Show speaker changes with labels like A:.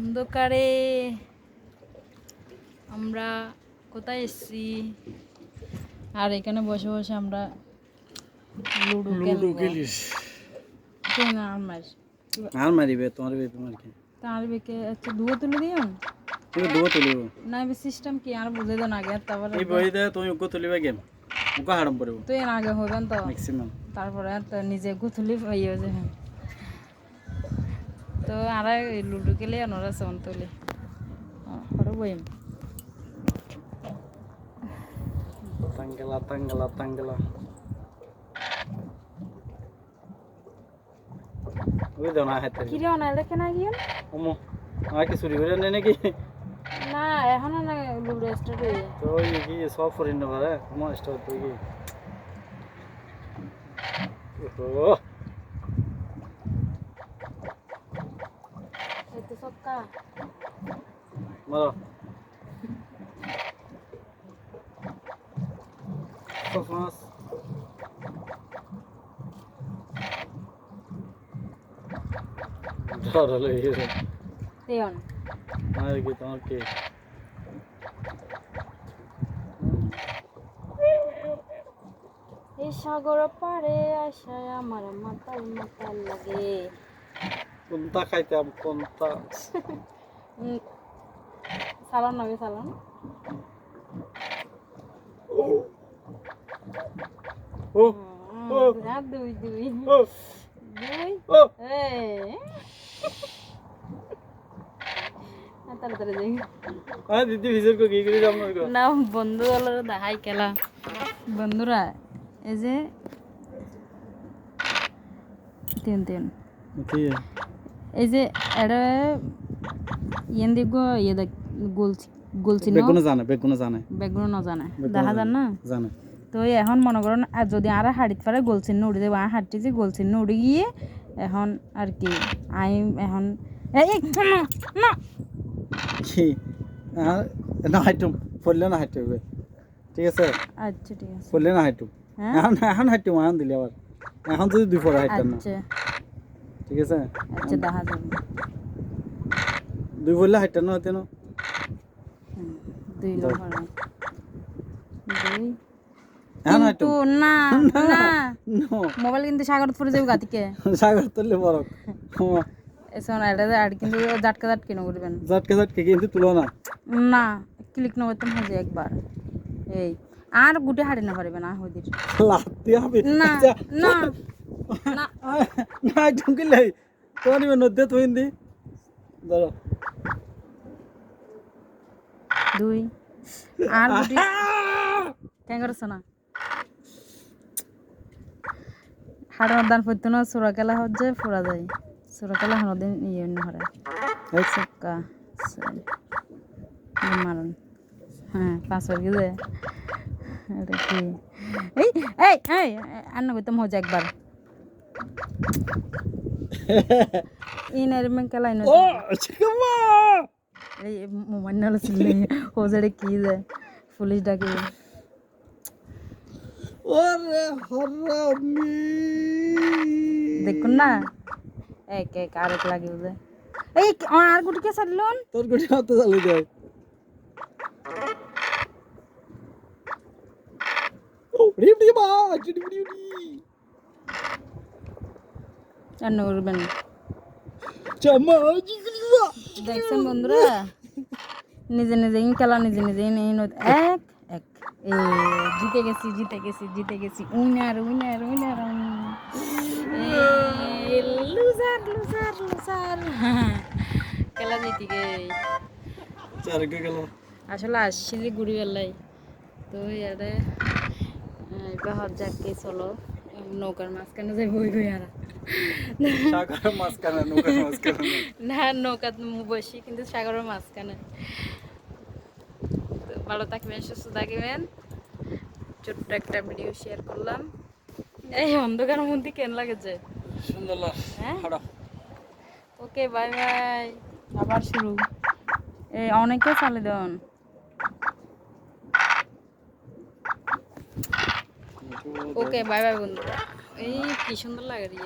A: অন্ধকারে আমরা কোথায় এসেছি? আর এখানে বসে বসে আমরা লুডো
B: লুডো
A: খেলব।
B: খেলিস।
A: কেন আমার
B: আর মারিবে তোমার বেপি মারকে
A: তার বেকে আচ্ছা দুয়ো তুলে দিও।
B: তুমি তুলিব।
A: না সিস্টেম কি? আর বুঝে আগে তারপরে
B: এই বই দে তুমি উগ্র তুলিবা গেম। উগ্র হারাম পড়ব।
A: তো এর আগে হইবেন তো?
B: ম্যাক্সিমাম
A: তারপরে নিজে গুথুলি ইয়ে যে হ্যাঁ তো আর এই লুডো খেলে ওনারা সন তুলি হরো বইম
B: তাঙ্গেলা তাঙ্গেলা তাঙ্গেলা ওই দাও না হাতে
A: কি রে অনার রেখে না গিয়ে
B: ওমো আমার কি চুরি করে নেই নাকি
A: না এখনও না লুডো স্টার্ট হয়ে
B: তো ওই কি সব ফরিন না পারে তোমার স্টার্ট তুই কি ওহো
A: এই তো সক্কা
B: মারো। ডর হলো এই রে
A: তেয়ন
B: আর কি তোমার কি?
A: এই সাগর পারে আসায় আমার মাতাল মাতাল লাগে।
B: কোনটা খাইতাম কোনটা?
A: সালাম নামে সালাম। দুই দুই। তাড়াতাড়ি যাই।
B: দিদি ভিজর কো না
A: বন্ধু হলো দেখাই খেলা বন্ধুরা এই যে তিন তিন। এই যে এটা ইয়েন দিব ইয়ে দেখ গোল গোল চিহ্ন
B: বেগুন জানে বেগুন জানে।
A: বেগুন ন জানে দেখা যান না?
B: জানে।
A: তো এখন মনে করেন আর যদি আর হাড়িতে পারে গোল চিহ্ন উড়ে দেবো আর হাড়টি যে গোল উড়ে গিয়ে এখন আর কি আই এখন না
B: কি? না হাইটুম পড়লে না হাইটু ঠিক আছে?
A: আচ্ছা ঠিক আছে।
B: পড়লে না হাইটু।
A: হ্যাঁ?
B: এখন এখন এখন দিলে আবার। এখন যদি দুই পড়া হাইটাম না।
A: আচ্ছা।
B: ঠিক আছে?
A: আচ্ছা দেখা যাবে।
B: দুই পড়লে হাইটাম না।
A: দুই নম্বর দুই।
B: হাইটুম
A: কিন্তু না না
B: নো।
A: মোবাইল কিন্তু সাগরত পড়ে যাবে গাতিকে।
B: সাগর তুললে বড়।
A: এসন এটা আর কিন্তু জাটকা জাটকি ন করবেন।
B: ঝটকে ঝটকে কিন্তু তুলো না।
A: না ক্লিক ন করতাম হয়ে যায় একবার। এই আর গুটে হাড়ি না পারবে না হদির
B: লাত্তি হবে।
A: না না। না
B: না কি লাই তোমার তুই দি ধরো।
A: দুই। আর গুটি কেন করছ না? হাড়ের দান পড়তো না সুরা খেলা হচ্ছে ফুরা যায়। সুরা খেলা হনদিন ইয়ে অন্য হরে
B: এই
A: সক্কা মারণ। হ্যাঁ পাঁচ বার গেছে এটা কি? এই এই এই আন্ন করতাম হচ্ছে একবার। ইনার খেলাই না এই মোবাইল নাল ছিল হোজারে কি যায় পুলিশ ডাকে।
B: ওরে হরামি
A: দেখুন না এক এক আরেক লাগে বুঝে এই আর গুটি কে সারলুন
B: তোর গুটি হাতে চালু যায় ও রিপ রিপ আ চিডি বিডি
A: রান্ন করবেন
B: চামা জিগলিসা
A: দেখছেন বন্ধুরা? নিজে নিজেই খেলা নিজে নিজেই নেই এক এক। এ জিতে গেছি জিতে গেছি জিতে গেছি। Winner winner winner loser loser loser. খেলা জিতি গে আসলে আসছি যে ঘুরি বেলাই তো এবার হজ যাকে চলো। নৌকার মাঝখানে যাই বই বই আর।
B: সাগর মাঝখানে নৌকার মাঝখানে।
A: না নৌকাত বসি কিন্তু সাগরের মাঝখানে। ভালো থাকবেন সুস্থ থাকবেন। ছোট্ট একটা ভিডিও শেয়ার করলাম। এই অন্ধকার মধ্যে কেন লাগেছে?
B: সুন্দর
A: হ্যাঁ? ওকে বাই বাই আবার শুরু। এই অনেকে চালে দেন। ওকে বাই বাই বন্ধুরা। এই কি সুন্দর লাগে রে